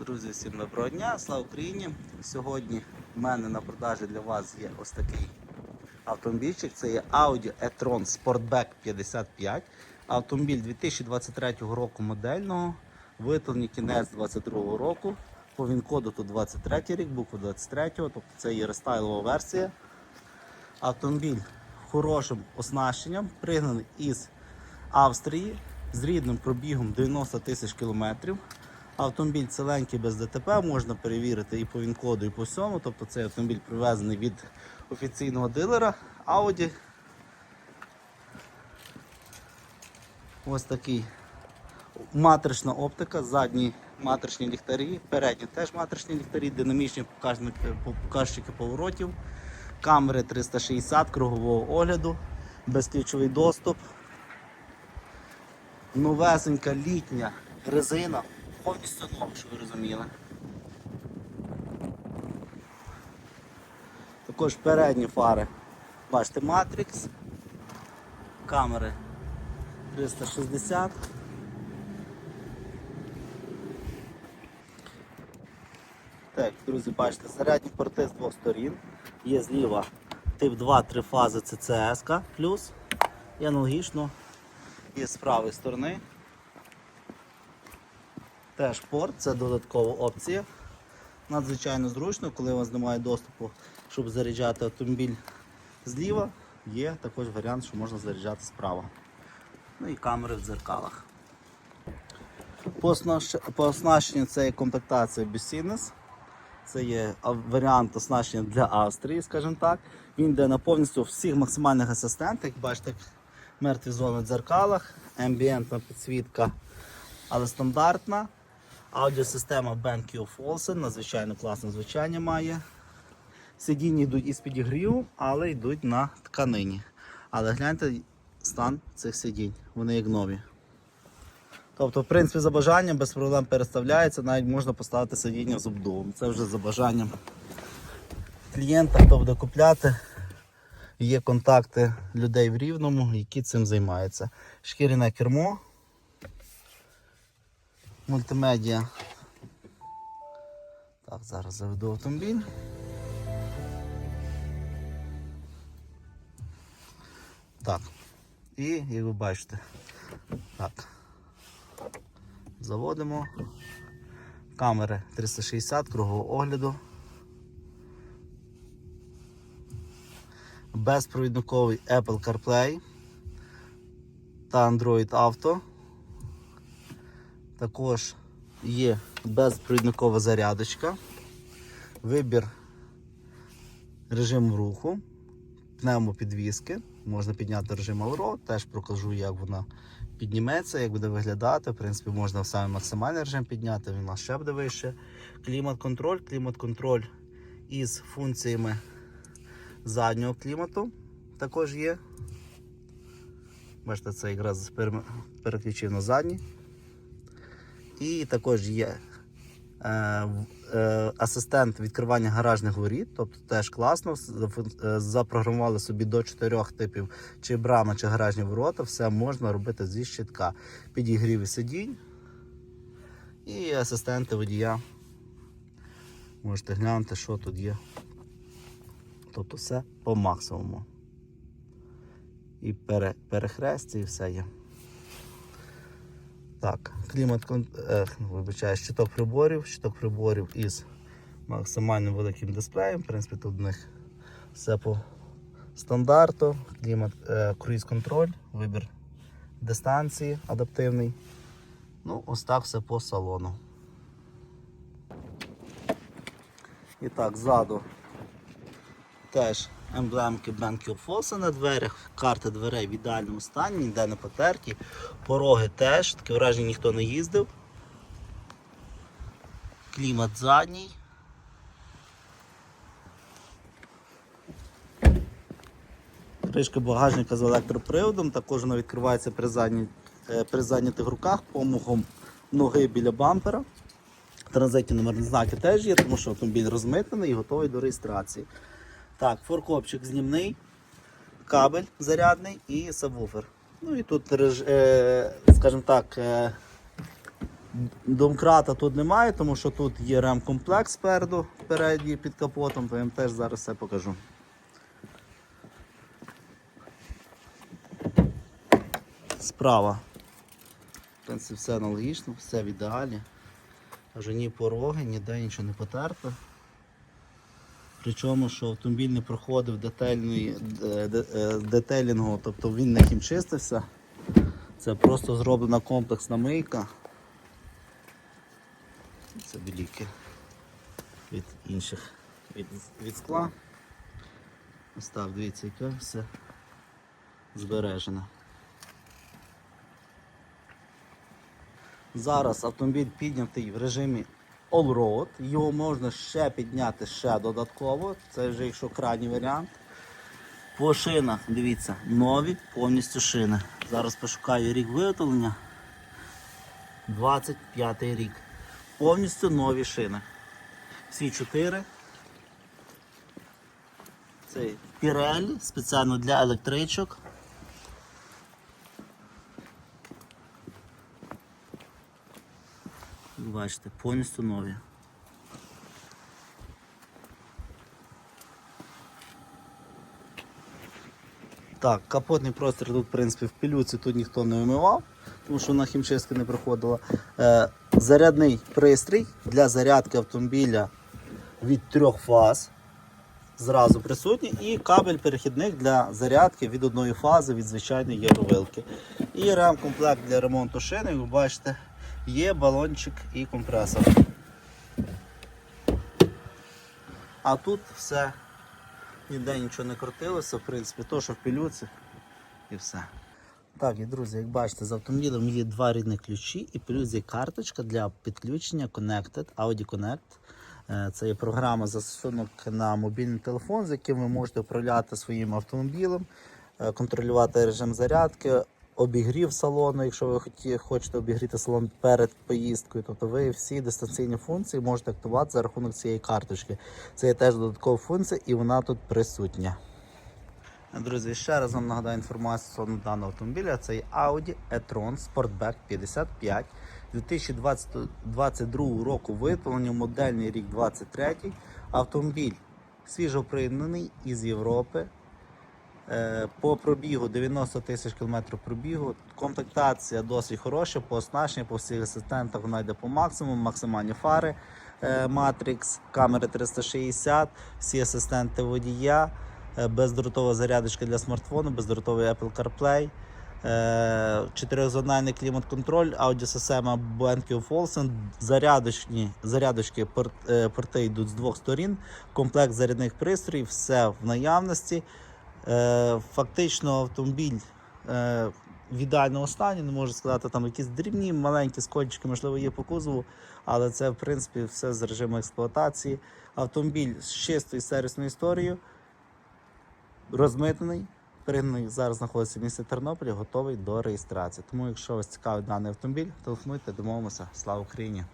Друзі, всім доброго дня, слава Україні! Сьогодні в мене на продажі для вас є ось такий автомобільчик. Це є Audi e-tron Sportback 55. Автомобіль 2023 року модельного, виготовлені кінець 2022 року. По він-коду тут 23 рік, буква 23, тобто це є рестайлова версія. Автомобіль хорошим оснащенням, пригнаний із Австрії з рідним пробігом 90 тисяч кілометрів. Автомобіль ціленький без ДТП, можна перевірити і по ВІН-коду, і по всьому. Тобто цей автомобіль привезений від офіційного дилера Audi. Ось такий матрична оптика, задні матричні ліхтарі, передні теж матричні ліхтарі, динамічні показники- показчики поворотів, камери 360 кругового огляду, безключовий доступ, новесенька літня резина, повністю нова, щоб ви розуміли. Також передні фари. Бачите, Matrix, камери 360. Так, друзі, бачите, зарядні порти з двох сторін. Є зліва тип 2 три фази CCS плюс. І аналогічно є з правої сторони. Теж порт, це додаткова опція. Надзвичайно зручно, коли у вас немає доступу, щоб заряджати автомобіль зліва, є також варіант, що можна заряджати справа. Ну і камери в дзеркалах. По оснащ- по оснащенню це є комплектація Business. Це є варіант оснащення для Австрії, скажімо так. Він йде на повністю всіх максимальних асистентах. Бачите, мертві зони в дзеркалах, амбієнтна підсвітка, але стандартна. Аудіосистема BenQ Olsen, надзвичайно класне звучання має. Сидіння йдуть із підігрівом, але йдуть на тканині. Але гляньте стан цих сидінь, вони як нові. Тобто, в принципі, за бажанням без проблем переставляється, навіть можна поставити сидіння з обдувом. Це вже за бажанням клієнта, хто буде купляти. Є контакти людей в Рівному, які цим займаються. Шкіряне кермо, мультимедіа. Так, зараз заведу автомобіль. Так. І, як ви бачите, так. Заводимо. Камери 360 кругового огляду. Безпровідниковий Apple CarPlay та Android Auto. Також є безпровідникова зарядочка, вибір режиму руху, пневмопідвіски. Можна підняти режим Allroad, теж покажу, як вона підніметься, як буде виглядати. В принципі, можна в самий максимальний режим підняти, він у нас ще буде вище. Клімат-контроль, клімат-контроль із функціями заднього клімату також є. Бачите, це якраз переключив на задній. І також є е, е, асистент відкривання гаражних воріт, тобто теж класно. Е, Запрограмували собі до чотирьох типів чи брама, чи гаражні ворота, все можна робити зі щитка. Підігрів сидінь і асистенти водія. Можете глянути, що тут є. Тобто все по максимуму. І пере, перехрестя, і все є. Так, клімат, е, вибачаю, щиток приборів, щиток приборів із максимально великим дисплеєм. В принципі, тут в них все по стандарту, клімат, е, круїз контроль, вибір дистанції адаптивний. Ну, ось так все по салону. І так, ззаду теж емблемки BenQ Fossa на дверях, карти дверей в ідеальному стані, ніде не потерті. Пороги теж, таке враження ніхто не їздив. Клімат задній. Кришка багажника з електроприводом, також вона відкривається при, задні, е, при зайнятих руках, помогом ноги біля бампера. Транзитні номерні знаки теж є, тому що автомобіль розмитнений і готовий до реєстрації. Так, форкопчик знімний, кабель зарядний і сабвуфер. Ну і тут, е, скажімо так, е, Домкрата тут немає, тому що тут є ремкомплект спереду, передній під капотом, то я вам теж зараз все покажу. Справа. В принципі, все аналогічно, все в ідеалі. Вже ні пороги, ніде нічого не потерто. Причому, що автомобіль не проходив детальної, де- де- е, детелінгу, тобто він не хімчистився. Це просто зроблена комплексна мийка. Це біліки від інших від, від скла. Ось так, дивіться, яке все збережено. Зараз автомобіль піднятий в режимі All-Road. Його можна ще підняти ще додатково. Це вже якщо крайній варіант. По шинах, дивіться, нові повністю шини. Зараз пошукаю рік виготовлення. 25 рік. Повністю нові шини. Всі чотири. Це Pirelli, спеціально для електричок. Бачите, повністю нові. Так, капотний простір тут, в принципі, в пилюці тут ніхто не вимивав, тому що вона хімчистки не проходила. Е, зарядний пристрій для зарядки автомобіля від трьох фаз. Зразу присутній, і кабель перехідник для зарядки від одної фази від звичайної євровилки. І ремкомплект для ремонту шини, ви бачите, є балончик і компресор. А тут все ніде нічого не крутилося, в принципі, то, що в пілюці і все. Так, і друзі, як бачите, з автомобілем є два рідні ключі і плюс є карточка для підключення Connected, Audi Connect. Е, Це є програма застосунок на мобільний телефон, з яким ви можете управляти своїм автомобілем, е, контролювати режим зарядки, обігрів салону, якщо ви хочете обігріти салон перед поїздкою. Тобто ви всі дистанційні функції можете актувати за рахунок цієї карточки. Це є теж додаткова функція і вона тут присутня. Друзі, ще раз вам нагадаю інформацію стосовно даного автомобіля. Це Audi e-tron Sportback 55 2022 року виготовлення, модельний рік 23. Автомобіль свіжо пригнаний із Європи. Е, По пробігу 90 тисяч кілометрів пробігу. Комплектація досить хороша, по оснащенню, по всіх асистентах вона йде по максимуму, максимальні фари е, Matrix, камери 360, всі асистенти водія, е, бездротова зарядочка для смартфону, бездротовий Apple CarPlay. Чотиризональний клімат-контроль, аудіосистема BenQ Olufsen, зарядочні, зарядочки порти йдуть з двох сторін, комплект зарядних пристроїв, все в наявності. Е, Фактично автомобіль е, в ідеальному стані, не можу сказати, там якісь дрібні, маленькі скольчики, можливо, є по кузову, але це в принципі все з режиму експлуатації. Автомобіль з чистою сервісною історією, розмитнений, пригнаний, зараз знаходиться в місті Тернополі, готовий до реєстрації. Тому, якщо вас цікавить даний автомобіль, телефонуйте, домовимося. Слава Україні!